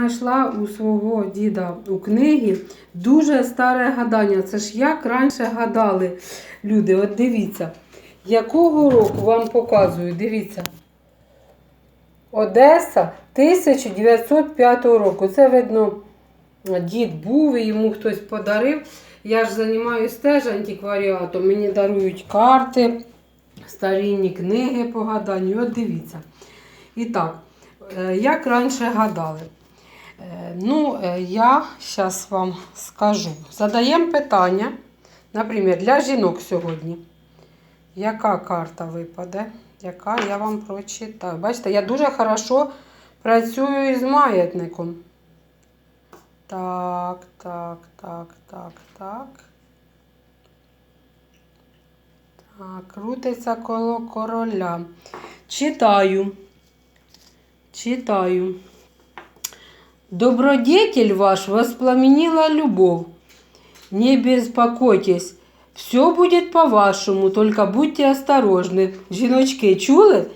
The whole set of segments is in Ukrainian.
Знайшла у свого діда у книгі дуже старе гадання. Це ж як раніше гадали люди. От дивіться, якого року вам показую, дивіться. Одеса 1905 року. Це видно, дід був і йому хтось подарив. Я ж займаюся теж антикваріатом. Мені дарують карти, старінні книги по гаданню. От дивіться. І так, е, як раніше гадали. Е, Ну, е, я зараз вам скажу. Задаємо питання, наприклад, для жінок сьогодні. Яка карта випаде? Яка я вам прочитаю. Бачите, я дуже хорошо працюю із маятником. Так, так, так, так, так. Так, крутиться коло короля. Читаю. Читаю. Добродетель ваш воспламенила любовь. Не беспокойтесь, все будет по-вашему, только будьте осторожны. Жіночки, чули?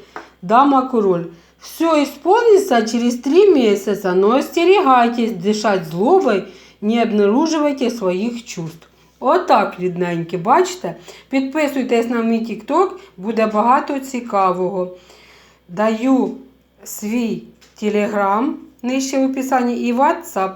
Дама король. Все исполнится через три месяца, но остерегайтесь дышать злобой, не обнаруживайте своїх чувств. Отак, рідненькі, бачите? Підписуйтесь на мій TikTok, буде багато цікавого. Даю свій телеграм нижче в описанні і WhatsApp.